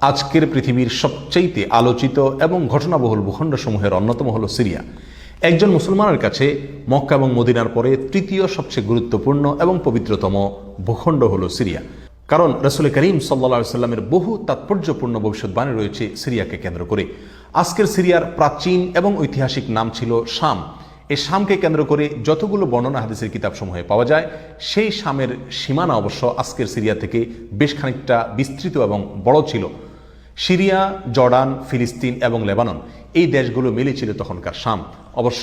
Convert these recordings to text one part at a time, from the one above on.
আজকের পৃথিবীর সবচাইতে আলোচিত এবং ঘটনাবহুল ভূখণ্ডসমূহের অন্যতম হল সিরিয়া। একজন মুসলমানের কাছে মক্কা এবং মদিনার পরে তৃতীয় সবচেয়ে গুরুত্বপূর্ণ এবং পবিত্রতম ভূখণ্ড হল সিরিয়া। কারণ রসুল করিম সাল্লা সাল্লামের বহু তাৎপর্যপূর্ণ ভবিষ্যৎবাণী রয়েছে সিরিয়াকে কেন্দ্র করে। আজকের সিরিয়ার প্রাচীন এবং ঐতিহাসিক নাম ছিল শাম। এই শামকে কেন্দ্র করে যতগুলো বর্ণনা হাদিসের কিতাবসমূহে পাওয়া যায়, সেই শামের সীমানা অবশ্য আজকের সিরিয়া থেকে বেশ খানিকটা বিস্তৃত এবং বড় ছিল। সিরিয়া, জর্ডান, ফিলিস্তিন এবং লেবানন এই দেশগুলো মিলে ছিল তখনকার শাম। অবশ্য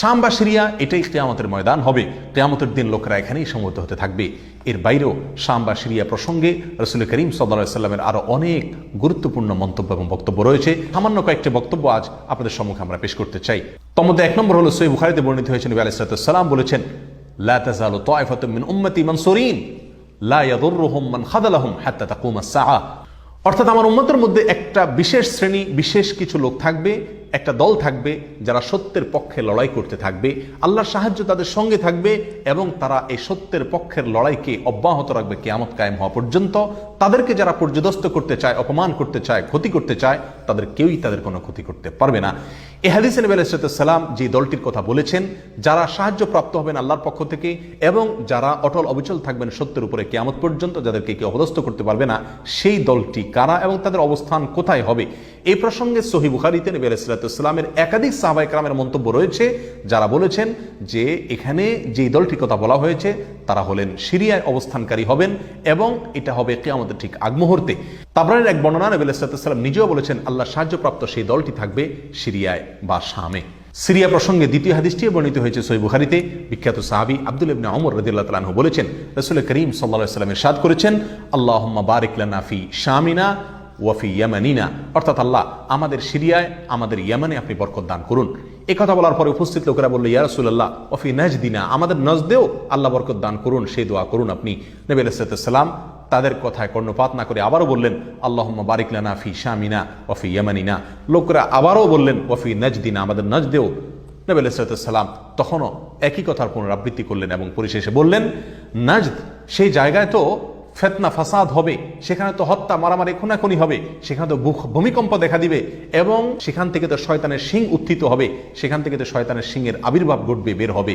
শাম বা সিরিয়া, এটাই কেয়ামতের ময়দান হবে। কেয়ামতের দিন লোকেরা এখানেই সমবেত হতে থাকবে। এর বাইরেও শাম বা সিরিয়া প্রসঙ্গে রসুল করিম সাল্লা সাল্লামের আরও অনেক গুরুত্বপূর্ণ মন্তব্য এবং বক্তব্য রয়েছে। সামান্য কয়েকটি বক্তব্য আজ আপনাদের সম্মুখে আমরা পেশ করতে চাই। তমধ্যে এক নম্বর হলো সই বুখারিতে বর্ণিত হয়েছেন নবী আলাইসালাম বলেছেন, লা তাজালু তাইফাতুম মিন উম্মতি মানসুরিন, লা ইয়াদুররুহুম মান খাদালাহুম হাত্তা তাকুম আস-সাআ অর্থাৎ আমার উম্মতের মধ্যে একটা বিশেষ শ্রেণি, বিশেষ কিছু লোক থাকবে একটা দল থাকবে যারা সত্যের পক্ষে লড়াই করতে থাকবে। আল্লাহর সাহায্য তাদের সঙ্গে থাকবে এবং তারা এই সত্যের পক্ষের লড়াইকে অব্যাহত রাখবে কেয়ামত কায়েম হওয়া পর্যন্ত। তাদেরকে যারা পর্যদস্ত করতে চায়, অপমান করতে চায়, ক্ষতি করতে চায়, তাদের কেউই তাদের কোনো ক্ষতি করতে পারবে না। এ হাদিস নবী আলাইসালাম যে দলটির কথা বলেছেন, যারা সাহায্য প্রাপ্ত হবেন আল্লাহর পক্ষ থেকে এবং যারা অটল অবিচল থাকবেন সত্যের উপরে কেয়ামত পর্যন্ত, যাদেরকে কেউ অবদস্ত করতে পারবে না, সেই দলটি কারা এবং তাদের অবস্থান কোথায় হবে? এই প্রসঙ্গে সহি বুখারিতে নবী আলাইসালামের একাধিক সাহবাই কালামের মন্তব্য রয়েছে, যারা বলেছেন যে এখানে যেই দলটির কথা বলা হয়েছে, তারা হলেন সিরিয়ায় অবস্থানকারী হবেন এবং এটা হবে কেয়ামতের ঠিক আগ মুহূর্তে তাবরানের এক বর্ণনা নবী আলাইসালাম নিজেও বলেছেন, আল্লাহ সাহায্যপ্রাপ্ত সেই দলটি থাকবে সিরিয়ায় বা শামে। সিরিয়া প্রসঙ্গে দ্বিতীয় হাদিসটি বর্ণিত হয়েছে সই বুখারিতে। বিখ্যাত সাহাবি আব্দুল ইবনে অমর রদিল্লাহ তালাহ বলেছেন, রসুল করিম সাল্লা সাল্লামের সাদ করেছেন আল্লাহ বারিক লানাফি শামিনা ওয়াফি ইয়ামানিনা। অর্থাৎ আল্লাহ আমাদের সিরিয়ায়, আমাদের ইয়ামানে আপনি বরকত দান করুন। এ কথা বলার পরে উপস্থিত লোকেরা বলল, ইয়া রসুল্লাহ ওফি নাজদিনা। আমাদের নজদেও আল্লাহ বরকত দান করুন, সেই দোয়া করুন আপনি। নবী আলাইসালাম তাদের কথায় কর্ণপাত না করে আবারও বললেন আল্লাহ বারিকলানা ফি শামিনা ওফি ইয়ামানিনা। লোকরা আবারও বললেন ওফি নজদিনা, আমাদের নজদেও নবী আলাইসালাম তখনও একই কথার পুনরাবৃত্তি করলেন এবং পরিশেষে বললেন, নাজদ, সেই জায়গায় তো ফেতনা, ফাসাদ হবে, সেখানে তো হত্যা, মারামারি, খুনাখুনি হবে, সেখানে তো ভূমিকম্প দেখা দিবে এবং সেখান থেকে তো শয়তানের শিং উত্থিত হবে, সেখান থেকে তো শয়তানের শিংয়ের আবির্ভাব ঘটবে, বের হবে।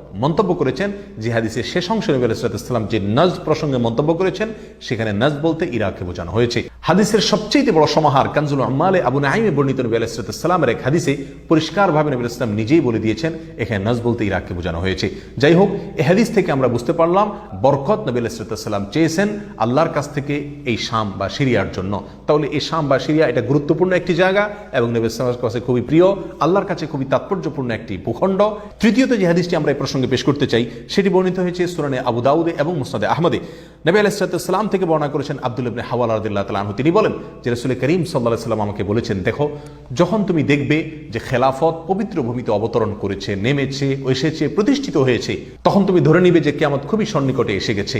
মন্তব্য করেছেন জিহাদিসের হাদিসের শেষ অংশ নবী আলাইসালাম যে নজ প্রসঙ্গে মন্তব্য করেছেন, সেখানে নজ বলতে ইরাককে বোঝানো হয়েছে। হাদিসের সবচেয়ে বড় সমাহার কানজুল আম্মালে আবু নাইমে বর্ণিত নবী আলাইসালামের এক হাদিসে পরিষ্কারভাবে নবী ইসলাম নিজেই বলে দিয়েছেন, এখানে নজ বলতে ইরাককে বোঝানো হয়েছে। যাই হোক এই হাদিস থেকে আমরা বুঝতে পারলাম বরকত নবী আলাইসালাম চেয়েছেন আল্লাহর কাছ থেকে এই শাম বা সিরিয়ার জন্য। তাহলে এই শাম বা সিরিয়া এটা গুরুত্বপূর্ণ একটি জায়গা এবং নবী ইসলামের কাছে খুবই প্রিয়, আল্লাহর কাছে খুবই তাৎপর্যপূর্ণ একটি ভূখণ্ড। তৃতীয়ত যে হাদিসটি আমরা এই প্রসঙ্গে পেশ করতে চাই, সেটি বর্ণিত হয়েছে সুরানে আবু দাউদে এবং মুসনাদে আহমদে। নবী আলাইসালাম থেকে বর্ণনা করেছেন আব্দুল ইবনে হাওয়াল রাদিল্লাহ তালাহু তিনি বলেন, যে রসুল করিম সাল্লাহ সাল্লাম আমাকে বলেছেন, দেখো, যখন তুমি দেখবে যে খেলাফত পবিত্র ভূমিতে অবতরণ করেছে, নেমেছে, এসেছে, প্রতিষ্ঠিত হয়েছে, তখন তুমি ধরে নিবে যে কেমন খুবই সন্নিকটে এসে গেছে।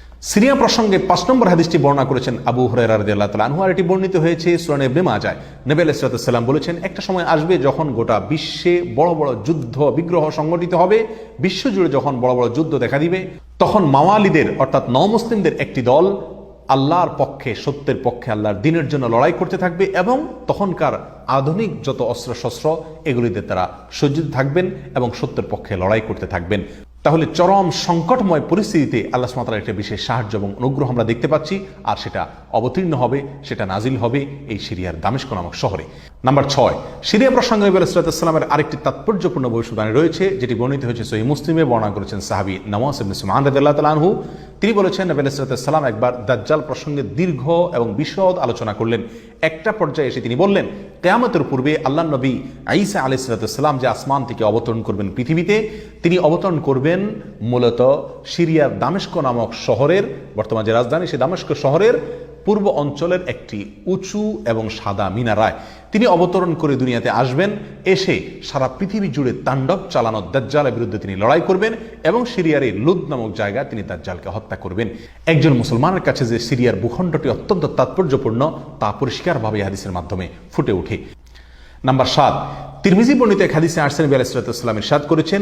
সিরিয়া প্রসঙ্গে পাঁচ নম্বর হাদিসটি বর্ণনা করেছেন আবু আর এটি বর্ণিত হয়েছে সূরা ইবনে মাজাহ। নবী আলাইহিস সালাম বলেছেন, একটা সময় আসবে যখন গোটা বিশ্বে বড় বড় যুদ্ধ, বিগ্রহ সংগঠিত হবে, বিশ্বজুড়ে যখন বড় বড় যুদ্ধ দেখা দিবে, তখন মাওয়ালিদের, অর্থাৎ নমুসলিমদের একটি দল আল্লাহর পক্ষে, সত্যের পক্ষে, আল্লাহর দিনের জন্য লড়াই করতে থাকবে এবং তখনকার আধুনিক যত অস্ত্র শস্ত্র এগুলিতে তারা সজ্জিত থাকবেন এবং সত্যের পক্ষে লড়াই করতে থাকবেন। তাহলে চরম সংকটময় পরিস্থিতিতে আল্লাহ সুমাতার একটা বিশেষ সাহায্য এবং অনুগ্রহ আমরা দেখতে পাচ্ছি, আর সেটা অবতীর্ণ হবে, সেটা নাজিল হবে এই সিরিয়ার দামেস্ক নামক শহরে। নাম্বার ছয়, সিরিয়া প্রসঙ্গে নবী আলাইসালামের আরেকটি তাৎপর্যপূর্ণ ভবিষ্যৎবাণী রয়েছে, যেটি বর্ণিত হয়েছে সহি মুসলিমে বর্ণনা করেছেন সাহাবি নওয়াজ ইবনে সুমান তিনি বলেছেন, নবী আলাইসালাম একবার দাজ্জাল প্রসঙ্গে দীর্ঘ এবং বিশদ আলোচনা করলেন। একটা পর্যায়ে এসে তিনি বললেন, কেয়ামতের পূর্বে আল্লাহ নবী আইসা আলাইসালাম যে আসমান থেকে অবতরণ করবেন পৃথিবীতে, তিনি অবতরণ করবেন মূলত সিরিয়ার দামেস্ক নামক শহরের, বর্তমান যে রাজধানী সে দামেস্ক শহরের পূর্ব অঞ্চলের একটি উঁচু এবং সাদা মিনারায়। তিনি অবতরণ করে দুনিয়াতে আসবেন, এসে সারা পৃথিবী জুড়ে তাণ্ডব চালানো দাজ্জালের বিরুদ্ধে তিনি লড়াই করবেন এবং সিরিয়ার এই লুদ নামক জায়গায় তিনি দাজ্জালকে হত্যা করবেন। একজন মুসলমানের কাছে যে সিরিয়ার ভূখণ্ডটি অত্যন্ত তাৎপর্যপূর্ণ, তা পরিষ্কারভাবে হাদিসের মাধ্যমে ফুটে ওঠে। নাম্বার সাত, তিরমিজি বর্ণিত এক হাদিসে আর্সেন বি সাদ করেছেন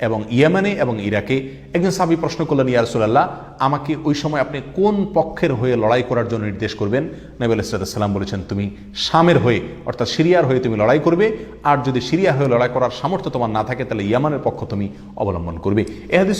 এবং ইয়েমানে এবং ইরাকে। একজন সাবি প্রশ্ন করলেন ইয়ারসুল্লাহ আমাকে ওই সময় আপনি কোন পক্ষের হয়ে লড়াই করার জন্য নির্দেশ করবেন? নবী আলাইসাল্লাম বলেছেন, তুমি শামের হয়ে, অর্থাৎ সিরিয়ার হয়ে তুমি লড়াই করবে। আর যদি সিরিয়া হয়ে লড়াই করার সামর্থ্য তোমার না থাকে, তাহলে ইয়ামানের পক্ষ তুমি অবলম্বন করবে। এ হাদিস